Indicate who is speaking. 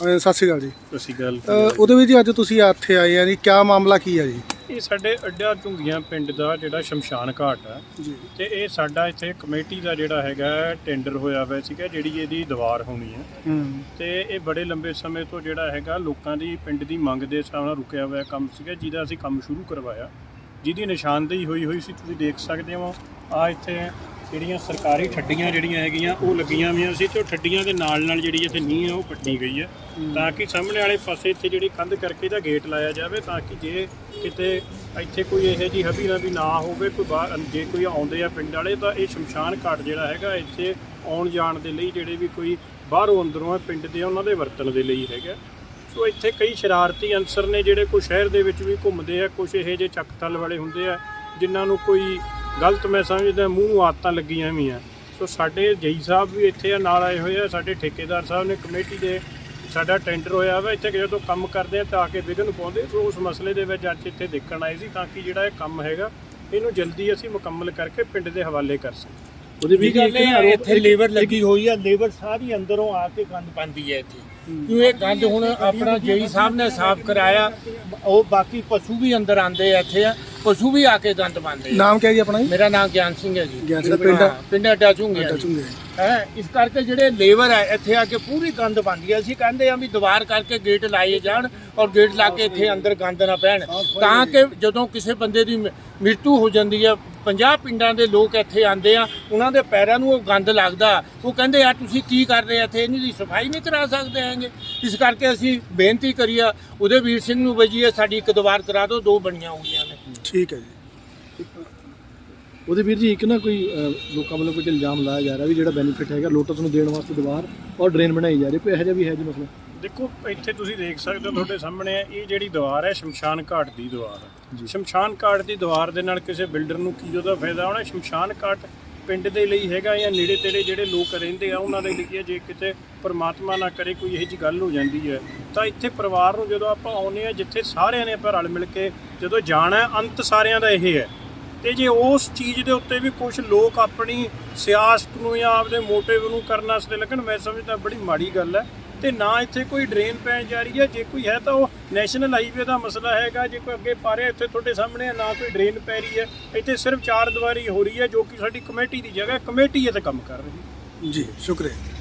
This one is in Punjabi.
Speaker 1: ਅਹ ਸਤਿ ਸ਼੍ਰੀ ਅਕਾਲ ਜੀ।
Speaker 2: ਅਸੀਂ ਗੱਲ
Speaker 1: ਅਹ ਉਹਦੇ ਵਿੱਚ ਜੀ ਅੱਜ ਤੁਸੀਂ ਇੱਥੇ ਆਏ ਆ ਜੀ ਕਿਆ ਮਾਮਲਾ ਕੀ ਹੈ ਜੀ?
Speaker 2: ਇਹ ਸਾਡੇ ਅੱਡਾ ਝੁੰਗੀਆਂ ਪਿੰਡ ਦਾ ਜਿਹੜਾ ਸ਼ਮਸ਼ਾਨ ਘਾਟ ਆ।
Speaker 1: ਜੀ।
Speaker 2: ਤੇ ਇਹ ਸਾਡਾ ਇੱਥੇ ਕਮੇਟੀ ਦਾ ਜਿਹੜਾ ਹੈਗਾ ਟੈਂਡਰ ਹੋਇਆ ਹੋਇਆ ਸੀਗਾ ਜਿਹੜੀ ਇਹਦੀ ਦੀਵਾਰ ਹੋਣੀ ਹੈ
Speaker 1: ਹੂੰ।
Speaker 2: ਤੇ ਇਹ ਬੜੇ ਲੰਬੇ ਸਮੇਂ ਤੋਂ ਜਿਹੜਾ ਹੈਗਾ ਲੋਕਾਂ ਦੀ ਪਿੰਡ ਦੀ ਮੰਗ ਦੇ ਹਿਸਾਬ ਨਾਲ ਰੁਕਿਆ ਹੋਇਆ ਕੰਮ ਸੀਗਾ ਜਿਹਦਾ ਅਸੀਂ ਕੰਮ ਸ਼ੁਰੂ ਕਰਵਾਇਆ। ਜਿਹਦੀ ਨਿਸ਼ਾਨਦੇਹੀ ਹੋਈ ਹੋਈ ਸੀ ਤੁਸੀਂ ਦੇਖ ਸਕਦੇ ਹੋ। ਆ ਇੱਥੇ ਜਿਹੜੀਆਂ ਸਰਕਾਰੀ ਠੱਡੀਆਂ ਜਿਹੜੀਆਂ ਹੈਗੀਆਂ ਉਹ ਲੱਗੀਆਂ ਹੋਈਆਂ ਸੀ ਤੇ ਉਹ ਠੱਡੀਆਂ ਦੇ ਨਾਲ ਨਾਲ ਜਿਹੜੀ ਇੱਥੇ ਨੀਂਹ ਹੈ ਉਹ ਪੱਟੀ ਗਈ ਹੈ। ਤਾਂ ਕਿ ਸਾਹਮਣੇ ਵਾਲੇ ਪਾਸੇ ਇੱਥੇ ਜਿਹੜੀ ਕੰਧ ਕਰਕੇ ਇਹਦਾ ਗੇਟ ਲਾਇਆ ਜਾਵੇ ਤਾਂ ਕਿ ਜੇ ਕਿਤੇ ਇੱਥੇ ਕੋਈ ਇਹੋ ਜਿਹੀ ਹਬੀ ਨਾ ਵੀ ਨਾ ਹੋਵੇ ਕੋਈ ਬਾਹਰ ਜੇ ਕੋਈ ਆਉਂਦੇ ਆ ਪਿੰਡ ਵਾਲੇ ਤਾਂ ਇਹ ਸ਼ਮਸ਼ਾਨ ਘਾਟ ਜਿਹੜਾ ਹੈਗਾ ਇੱਥੇ ਆਉਣ ਜਾਣ ਦੇ ਲਈ ਜਿਹੜੇ ਵੀ ਕੋਈ ਬਾਹਰੋਂ ਅੰਦਰੋਂ ਆ ਪਿੰਡ ਦੇ ਉਹਨਾਂ ਦੇ ਵਰਤਣ ਦੇ ਲਈ ਹੈਗਾ। ਸੋ ਇੱਥੇ ਕਈ ਸ਼ਰਾਰਤੀ ਅਨਸਰ ਨੇ ਜਿਹੜੇ ਕੋਈ ਸ਼ਹਿਰ ਦੇ ਵਿੱਚ ਵੀ ਘੁੰਮਦੇ ਆ ਕੁਝ ਇਹੋ ਜਿਹੇ ਚੱਕ ਥੱਲ ਵਾਲੇ ਹੁੰਦੇ ਆ ਜਿਨ੍ਹਾਂ ਨੂੰ ਕੋਈ ਗਲਤ ਮੈਂ ਸਮਝਦਾ ਮੂੰਹ ਆਦਤਾਂ ਲੱਗੀਆਂ ਵੀ ਆ ਸੋ ਸਾਡੇ ਜਈ ਸਾਹਿਬ ਵੀ ਇੱਥੇ ਆ ਨਾਲ ਆਏ ਹੋਏ ਆ ਸਾਡੇ ਠੇਕੇਦਾਰ ਸਾਹਿਬ ਨੇ ਕਮੇਟੀ ਦੇ ਸਾਡਾ ਟੈਂਡਰ ਹੋਇਆ ਵਾ ਇੱਥੇ ਜਦੋਂ ਕੰਮ ਕਰਦੇ ਆ ਤਾਂ ਆ ਕੇ ਵਿਘਨ ਪਾਉਂਦੇ ਸੋ ਉਸ ਮਸਲੇ ਦੇ ਵਿੱਚ ਅੱਜ ਇੱਥੇ ਦੇਖਣ ਆਏ ਸੀ ਤਾਂ ਕਿ ਜਿਹੜਾ ਇਹ ਕੰਮ ਹੈਗਾ ਇਹਨੂੰ ਜਲਦੀ ਅਸੀਂ ਮੁਕੰਮਲ ਕਰਕੇ ਪਿੰਡ ਦੇ ਹਵਾਲੇ ਕਰ ਸਕੀਏ।
Speaker 3: ਉਹਦੇ ਵੀ ਗੱਲ ਇਹ ਹੈ? ਇੱਥੇ ਲੇਬਰ ਲੱਗੀ ਹੋਈ ਆ ਲੇਬਰ ਸਾਰੀ ਅੰਦਰੋਂ ਆ ਕੇ ਗੰਦ ਪਾਉਂਦੀ ਹੈ ਇੱਥੇ। ਕਿਉਂ ਇਹ ਗੰਦ ਹੁਣ ਆਪਣਾ ਜੇਈ ਸਾਹਿਬ ਨੇ ਸਾਫ਼ ਕਰਾਇਆ ਉਹ ਬਾਕੀ ਪਸ਼ੂ ਵੀ ਅੰਦਰ ਆਂਦੇ ਆ ਇੱਥੇ ਆ। ਪਸ਼ੂ ਵੀ ਆ ਕੇ ਗੰਦ ਪਾਉਂਦੇ ਆ।
Speaker 1: ਨਾਮ ਕਿਆ ਜੀ ਆਪਣਾ ਜੀ?
Speaker 3: ਮੇਰਾ ਨਾਮ ਗਿਆਨ ਸਿੰਘ ਹੈ ਜੀ।
Speaker 1: ਗਿਆਨ ਸਿੰਘ, ਪਿੰਡ?
Speaker 3: ਹਾਂ, ਪਿੰਡ ਅਟਾ ਝੁੰਗੇ
Speaker 1: ਅੱਡਾ ਝੁੰਗੇ
Speaker 3: ਹੈ ਇਸ ਕਰਕੇ ਜਿਹੜੇ ਲੇਬਰ ਹੈ ਇੱਥੇ ਆ ਕੇ ਪੂਰੀ ਗੰਦ ਪਾਉਂਦੀ ਹੈ। ਅਸੀਂ ਕਹਿੰਦੇ ਆ ਵੀ ਦੀਵਾਰ ਕਰਕੇ ਗੇਟ ਲਾਏ ਜਾਣ ਔਰ ਗੇਟ ਲਾ ਕੇ ਇੱਥੇ ਅੰਦਰ ਗੰਦ ਨਾ ਪੈਣ। ਤਾਂ ਕਿ ਜਦੋਂ ਕਿਸੇ ਬੰਦੇ ਦੀ ਮ- ਮ੍ਰਿਤੂ ਹੋ ਜਾਂਦੀ ਹੈ 50 ਪਿੰਡਾਂ ਦੇ ਲੋਕ ਇੱਥੇ ਆਉਂਦੇ ਆ ਉਹਨਾਂ ਦੇ ਪੈਰਾਂ ਨੂੰ ਉਹ ਗੰਦ ਲੱਗਦਾ। ਉਹ ਕਹਿੰਦੇ ਆ ਤੁਸੀਂ ਕੀ ਕਰ ਰਹੇ ਆ ਇੱਥੇ? ਇਹਨਾਂ ਦੀ ਸਫ਼ਾਈ ਨਹੀਂ ਕਰਾ ਸਕਦੇ ਹੈਗੇ। ਇਸ ਕਰਕੇ ਅਸੀਂ ਬੇਨਤੀ ਕਰੀਏ ਉਹਦੇ ਵੀਰ ਸਿੰਘ ਨੂੰ ਵਜੀਏ ਸਾਡੀ ਇੱਕ ਦੀਵਾਰ ਕਰਾ ਦਿਓ ਦੋ ਬਣੀਆਂ ਹੋਈਆਂ।
Speaker 1: ਠੀਕ ਹੈ ਜੀ।
Speaker 4: ਉਹਦੇ ਵੀਰ ਜੀ ਇੱਕ ਨਾ ਕੋਈ ਅਹ, ਲੋਕਾਂ ਵੱਲੋਂ ਕੋਈ ਇਲਜ਼ਾਮ ਲਾਇਆ ਜਾ ਰਿਹਾ ਵੀ ਜਿਹੜਾ ਬੈਨੀਫਿਟ ਹੈਗਾ ਲੋਟਸ ਨੂੰ ਦੇਣ ਵਾਸਤੇ ਦੀਵਾਰ ਔਰ ਡਰੇਨ ਬਣਾਈ ਜਾ ਰਹੀ ਕੋਈ ਇਹੋ ਜਿਹਾ ਵੀ ਹੈ ਜੀ ਮਸਲਾ?
Speaker 2: ਦੇਖੋ ਇੱਥੇ ਤੁਸੀਂ ਦੇਖ ਸਕਦੇ ਹੋ ਤੁਹਾਡੇ ਸਾਹਮਣੇ ਹੈ, ਇਹ ਜਿਹੜੀ ਦੀਵਾਰ ਹੈ ਸ਼ਮਸ਼ਾਨ ਘਾਟ ਦੀ ਦੀਵਾਰ ਹੈ। ਸ਼ਮਸ਼ਾਨ ਘਾਟ ਦੀ ਦੀਵਾਰ ਦੇ ਨਾਲ ਕਿਸੇ ਬਿਲਡਰ ਨੂੰ ਕੀ ਉਹਦਾ ਫਾਇਦਾ ਹੋਣਾ? ਸ਼ਮਸ਼ਾਨ ਘਾਟ ਪਿੰਡ ਦੇ ਲਈ ਹੈਗਾ ਜਾਂ ਨੇੜੇ ਤੇੜੇ ਜਿਹੜੇ ਲੋਕ ਰਹਿੰਦੇ ਆ, ਉਹਨਾਂ ਦੇ ਲਈ ਹੈ ਜੇ ਕਿਤੇ ਪਰਮਾਤਮਾ ਨਾ ਕਰੇ, ਕੋਈ ਇਹੋ ਜੀ ਗੱਲ ਹੋ ਜਾਂਦੀ ਹੈ। ਤਾਂ ਇੱਥੇ ਪਰਿਵਾਰ ਨੂੰ ਜਦੋਂ ਆਪਾਂ ਆਉਂਦੇ ਆ ਜਿੱਥੇ ਸਾਰਿਆਂ ਨੇ ਆਪਾਂ ਰਲ ਮਿਲ ਕੇ ਜਦੋਂ ਜਾਣਾ ਅੰਤ ਸਾਰਿਆਂ ਦਾ ਇਹ ਹੈ। ਤੇ ਜੇ ਉਸ ਚੀਜ਼ ਦੇ ਉੱਤੇ ਵੀ ਕੁਝ ਲੋਕ ਆਪਣੀ ਸਿਆਸਤ ਨੂੰ ਜਾਂ ਆਪਦੇ ਮੋਟਿਵ ਨੂੰ ਕਰਨ ਵਾਸਤੇ ਲੱਗਣ, ਮੈਂ ਸਮਝਦਾ ਬੜੀ ਮਾੜੀ ਗੱਲ ਹੈ। ਤੇ ਨਾ ਇੱਥੇ ਕੋਈ ਡਰੇਨ ਪੈਣ ਜਾ ਰਹੀ ਹੈ। ਜੇ ਕੋਈ ਹੈ ਤਾਂ ਉਹ ਨੈਸ਼ਨਲ ਹਾਈਵੇ ਦਾ ਮਸਲਾ ਹੈਗਾ। ਜੇ ਕੋਈ ਅੱਗੇ ਪਾ ਰਿਹਾ ਇੱਥੇ ਤੁਹਾਡੇ ਸਾਹਮਣੇ ਹੈ, ਨਾ ਕੋਈ ਡਰੇਨ ਪੈ ਰਹੀ ਹੈ। ਇੱਥੇ ਸਿਰਫ ਚਾਰ ਦੀਵਾਰੀ ਹੋ ਰਹੀ ਹੈ ਜੋ ਕਿ ਸਾਡੀ ਕਮੇਟੀ ਦੀ ਜਗ੍ਹਾ ਹੈ। ਕਮੇਟੀ ਇਹ ਤੇ ਕੰਮ ਕਰ ਰਹੀ ਹੈ।
Speaker 1: ਜੀ ਸ਼ੁਕਰੀਆ।